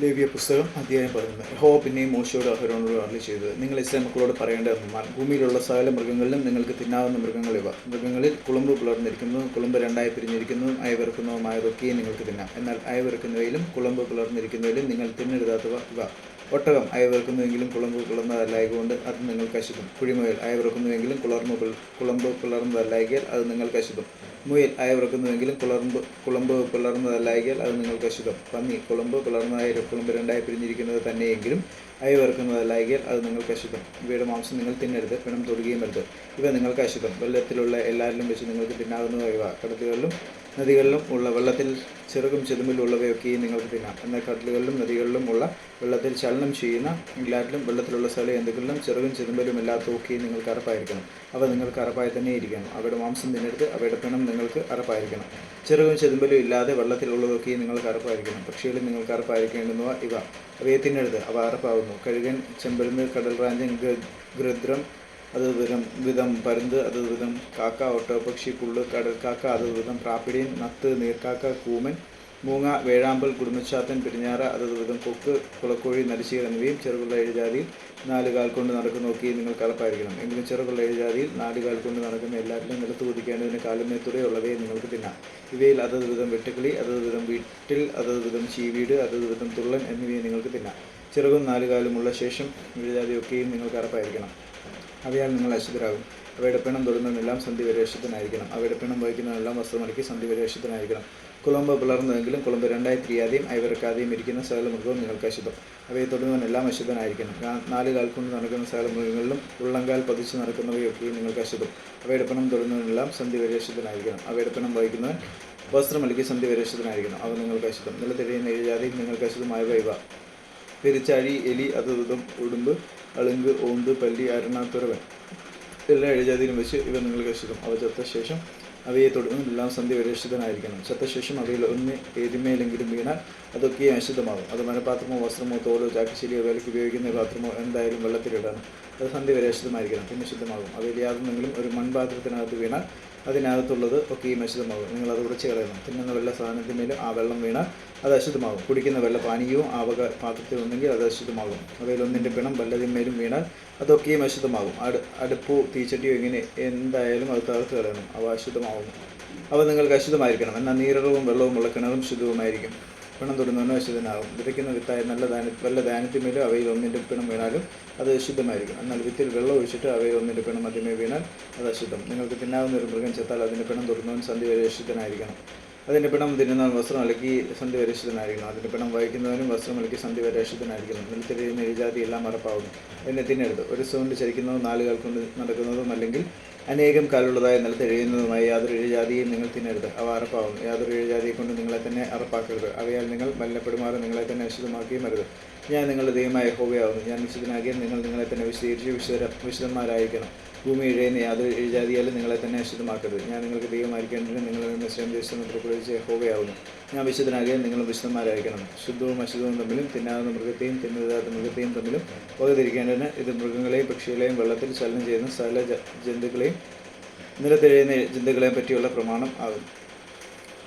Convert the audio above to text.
ലേവ്യ പുസ്തകം അധ്യായം പതിനൊന്ന്. ഹോ പിന്നെയും മോശയോട് അഹരോനോട് അറിയി ചെയ്തത് നിങ്ങൾ ഇസ്രായേൽ മക്കളോട് പറയേണ്ട ഭൂമിയിലുള്ള സകല മൃഗങ്ങളിലും നിങ്ങൾക്ക് തിന്നാവുന്ന മൃഗങ്ങൾ ഇവ. മൃഗങ്ങളിൽ കുളമ്പ് പിളർന്നിരിക്കുന്നതും കുളമ്പ് രണ്ടായി പിരിഞ്ഞിരിക്കുന്നതും അയവിറക്കുന്നതുമായതൊക്കെയും നിങ്ങൾക്ക് തിന്നാം. എന്നാൽ അയവിറക്കുന്നവയിലും കുളമ്പ് പിളർന്നിരിക്കുന്നവയിലും നിങ്ങൾ തിന്നരുതാത്തവ ഇവ. ഒട്ടകം അയവിറക്കുന്നുവെങ്കിലും കുളമ്പ് പുലർന്നതല്ലായതുകൊണ്ട് അത് നിങ്ങൾക്ക് അശുദ്ധം കുഴിമുയൽ അയവിറക്കുന്നുവെങ്കിലും കുളർമ്പ് കുളമ്പ് പിളർന്നതല്ലായകിയാൽ അത് നിങ്ങൾക്ക് അശുദ്ധം മുയൽ അയവിറക്കുന്നുവെങ്കിലും കുളർമ്പ് കുളമ്പ് പിളർന്നതല്ലായെങ്കിൽ അത് നിങ്ങൾക്ക് അശുദ്ധം. പന്നി കുളമ്പ് പിളർന്നതായ കുളമ്പ് രണ്ടായി പിരിഞ്ഞിരിക്കുന്നത് തന്നെയെങ്കിലും അയവിറക്കുന്നതല്ലായകിയാൽ അത് നിങ്ങൾക്ക് അശുദ്ധം ഇവയുടെ മാംസം നിങ്ങൾ തിന്നരുത് പിണം തൊടുകയും അരുത്. ഇവ നിങ്ങൾക്ക് അശുദ്ധം വെള്ളത്തിലുള്ള എല്ലാവരിലും വെച്ച് നിങ്ങൾക്ക് തിന്നാവുന്നവ ഇവ. കടലുകളിലും നദികളിലും ഉള്ള വെള്ളത്തിൽ ചെറുകും ചെതുമ്പിലുള്ളവയൊക്കെയും നിങ്ങൾക്ക് തിന്നാം. എന്നാൽ കടലുകളിലും നദികളിലും ഉള്ള വെള്ളത്തിൽ ചലനം ചെയ്യുന്ന എല്ലാറ്റിലും വെള്ളത്തിലുള്ള സ്ഥലം എന്തെങ്കിലും ചെറുകും ചെതുമ്പലും എല്ലാത്തൊക്കെയും നിങ്ങൾക്ക് അറപ്പായിരിക്കണം. അവ നിങ്ങൾക്ക് അറപ്പായി തന്നെ ഇരിക്കണം. അവയുടെ മാംസം തിന്നെടുത്ത് അവയുടെ പിണം നിങ്ങൾക്ക് അറപ്പായിരിക്കണം. ചെറുകും ചെതുമ്പലും ഇല്ലാതെ വെള്ളത്തിലുള്ളതൊക്കെയും നിങ്ങൾക്ക് അറപ്പായിരിക്കണം. പക്ഷികളിൽ നിങ്ങൾക്ക് അറപ്പായിരിക്കേണ്ടുന്നവ ഇവ. അവയെ തിന്നെടുത്ത് അവ അറപ്പാകുന്നു കഴുകൻ ചെമ്പരുന്ന് കടൽ റാഞ്ചൻ ഗൃദ്രം അത് വിധം വിധം പരുന്ത് അത് വിധം കാക്ക ഓട്ടോപക്ഷി പുള്ള് കടൽക്കാക്ക അത് വിധം പ്രാപ്പിടിയൻ നത്ത് നീർക്കാക്ക കൂമൻ മൂങ്ങ വേഴാമ്പൽ കുടുംബശാത്തൻ പെരിഞ്ഞാറ അതത് വിധം കൊക്ക് കുളക്കോഴി നരിശീർ എന്നിവയും ചെറുകുള്ള എഴുജാതിയിൽ നാല് കാൽ കൊണ്ട് നടക്കുന്നതൊക്കെ നിങ്ങൾ കളപ്പായിരിക്കണം എങ്കിലും ചെറുകുള്ള എഴുജാതിയിൽ നാല് കാൽ കൊണ്ട് നടക്കുന്ന എല്ലാറ്റിലും നിലത്ത് കുതിക്കേണ്ടതിന് കാലുമേത്തുടയുള്ളവയെ നിങ്ങൾക്ക് തിന്നാം. ഇവയിൽ അതത് വിധം വെട്ടുക്കിളി അതത് വിധം വീട്ടിൽ അതത് വിധം ചീവീട് അതത് വിധം തുള്ളൻ എന്നിവയെ നിങ്ങൾക്ക് തിന്നാം. ചെറുകും നാല് കാലുമുള്ള ശേഷം എഴുജാതിയൊക്കെയും നിങ്ങൾ അറപ്പായിരിക്കണം അവയാൽ നിങ്ങൾ അശുദ്ധരാകും. അവയുടെ പിണം തൊടുന്നതെല്ലാം സന്ധി വരേഷത്തിനായിരിക്കണം അവയുടെ പിണം വഹിക്കുന്നതെല്ലാം വസ്ത്രമടക്കി സന്ധി വരേഷത്തിനായിരിക്കണം കുളമ്പ് പിളർന്നുവെങ്കിലും കുളമ്പ് രണ്ടായി തിരിയാതെയും അയവിറക്കാതെയും ഇരിക്കുന്ന സകല മൃഗവും നിങ്ങൾക്ക് അശുദ്ധം. അവയെ തൊടുന്നവനെല്ലാം അശുദ്ധനായിരിക്കണം. നാല് കാൽ കൊണ്ട് നടക്കുന്ന സകല മൃഗങ്ങളിലും ഉള്ളങ്കാൽ പതിച്ച് നടക്കുന്നവയൊക്കെയും നിങ്ങൾക്ക് അശുദ്ധം. അവയുടെ പിണം തൊടുന്നതിനെല്ലാം സന്ധി വരേഷത്തിനായിരിക്കണം അവയുടെ പിണം വഹിക്കുന്നവൻ വസ്ത്രമലക്കി സന്ധി വരേഷത്തിനായിരിക്കണം അവ നിങ്ങൾക്ക് അശുദ്ധം. നിലത്തെരിയുന്ന ഏഴാതെയും നിങ്ങൾക്ക് അശുദ്ധമായവ ഇവ. പെരിച്ചാഴി എലി അതും ഉടുമ്പ് അളുങ്ക് ഓന്ത് പല്ലി അരണാത്തുറവൻ എല്ലാ എഴുജാതിയിലും വെച്ച് ഇവ നിങ്ങൾക്ക് അശുദ്ധം അവ ചത്ത ശേഷം അവയെ തൊടുന്നതെല്ലാം സന്ധി വിരക്ഷിതനായിരിക്കണം അശുദ്ധനായിരിക്കണം ചത്ത ശേഷം അവയിൽ ഒന്ന് ഏതിമേലെങ്കിലും വീണാൽ അതൊക്കെ അശുദ്ധമാകും. അത് മനപാത്രമോ വസ്ത്രമോ തോലോ ചാക്കിശ്ശേരിയോ വിലയ്ക്ക് ഉപയോഗിക്കുന്ന പാത്രമോ എന്തായാലും വെള്ളത്തിലിടണം അത് സന്ധി വിരക്ഷിതമായിരിക്കണം പിന്നെ ശുദ്ധമാകും. അവയിൽ യാതൊന്നെങ്കിലും ഒരു മൺപാത്രത്തിനകത്ത് വീണാൽ അതിനകത്തുള്ളത് ഒക്കെയും അശുദ്ധമാകും നിങ്ങൾ അത് ഉറച്ചു കളയണം. തിന്നുന്ന വെള്ള സാധനത്തിന്മേലും ആ വെള്ളം വീണാൽ അത് അശുദ്ധമാകും കുടിക്കുന്ന വെള്ള പാനീയവും ആ വക പാത്രത്തിൽ ഉണ്ടെങ്കിൽ അത് അശുദ്ധമാകും. അവയിലൊന്നിന്റെ പിണം വല്ലതിന്മേലും വീണാൽ അതൊക്കെയും അശുദ്ധമാകും അടു അടുപ്പോ തീച്ചട്ടിയോ ഇങ്ങനെ എന്തായാലും അത് തകർത്ത് കളയണം. അവ അശുദ്ധമാകും അവ നിങ്ങൾക്ക് അശുദ്ധമായിരിക്കണം. എന്നാൽ നീരളവും വെള്ളവുമുള്ള കിണറും ശുദ്ധവുമായിരിക്കും. പിണം തൊടുന്നവനോ അശുദ്ധനാകും വിതയ്ക്കുന്ന വിത്തായ നല്ല ധാന്യ വല്ല ധാന്യത്തിന്മേലും അവയിൽ ഒന്നിന്റെ പിണം വീണാലും അത് ശുദ്ധമായിരിക്കും. എന്നാൽ വിത്തിൽ വെള്ളം ഒഴിച്ചിട്ട് അവയിൽ ഒന്നിന്റെ പിണം മധ്യമേ വീണാൽ അത് അശുദ്ധം. നിങ്ങൾക്ക് തിന്നാവുന്ന ഒരു മൃഗം ചെത്താൽ അതിന്റെ പിണം തൊടുന്നവൻ സന്ധി വരെ അശുദ്ധനായിരിക്കണം അതിന്റെ പിണം തിരുന്നാൾ വസ്ത്രം അലക്കി സന്ധി വരെ അശുദ്ധനായിരിക്കണം അതിന്റെ പിണം വഹിക്കുന്നവനും വസ്ത്രം അലക്കി സന്ധി വരെ അശുദ്ധനായിരിക്കണം നിലത്തിരിയുന്ന എഴുജാതി എല്ലാം മറപ്പാവുന്നു എന്നെ തിന്നരുത്. ഒരു സൗണ്ട് ചരിക്കുന്നതും നാലുകാൽ കൊണ്ട് നടക്കുന്നതും അല്ലെങ്കിൽ അനേകം കാലുള്ളതായ നിലത്ത് എഴുതുന്നതുമായ യാതൊരു ഇഴജാതിയും നിങ്ങൾ തിന്നരുത്. അവ അറപ്പാവും യാതൊരു ഇഴജാതിയെ കൊണ്ട് നിങ്ങളെ തന്നെ അറപ്പാക്കരുത്. അവയാൽ നിങ്ങൾ മലിനപ്പെടുമാറും നിങ്ങളെ തന്നെ അശുദ്ധമാക്കുകയും വരുത് ഞാൻ നിങ്ങളുടെ ദൈവമായ ഹോവയാവുന്നു ഞാൻ വിശുദ്ധനാകിയാൽ നിങ്ങൾ നിങ്ങളെ തന്നെ വിശദീകരിച്ച് വിശുദ്ധ വിശുദ്ധന്മാരായിരിക്കണം. ഭൂമി ഇഴയുന്ന യാതൊരു ഇഴജാതിയാലും നിങ്ങളെ തന്നെ അശുദ്ധമാക്കരുത് ഞാൻ നിങ്ങൾക്ക് ദൈവമായിരിക്കേണ്ടതിന് നിങ്ങളെ മിശ്രം ദേശം പുറപ്പെടുവിച്ച് ഹോവയാവുന്നു ഞാൻ വിശുദ്ധനാകുകയും നിങ്ങളും വിശുദ്ധന്മാരായിരിക്കണം. ശുദ്ധവും അശുദ്ധവും തമ്മിലും തിന്നാവുന്ന മൃഗത്തെയും തിന്നരുതാത്ത മൃഗത്തെയും തമ്മിലും വകതിരിക്കേണ്ടതിന് ഇത് മൃഗങ്ങളെയും പക്ഷികളെയും വെള്ളത്തിൽ ചലനം ചെയ്യുന്ന സകല ജന്തുക്കളെയും നിലത്തെഴുതുന്ന ജന്തുക്കളെയും പറ്റിയുള്ള പ്രമാണം ആകും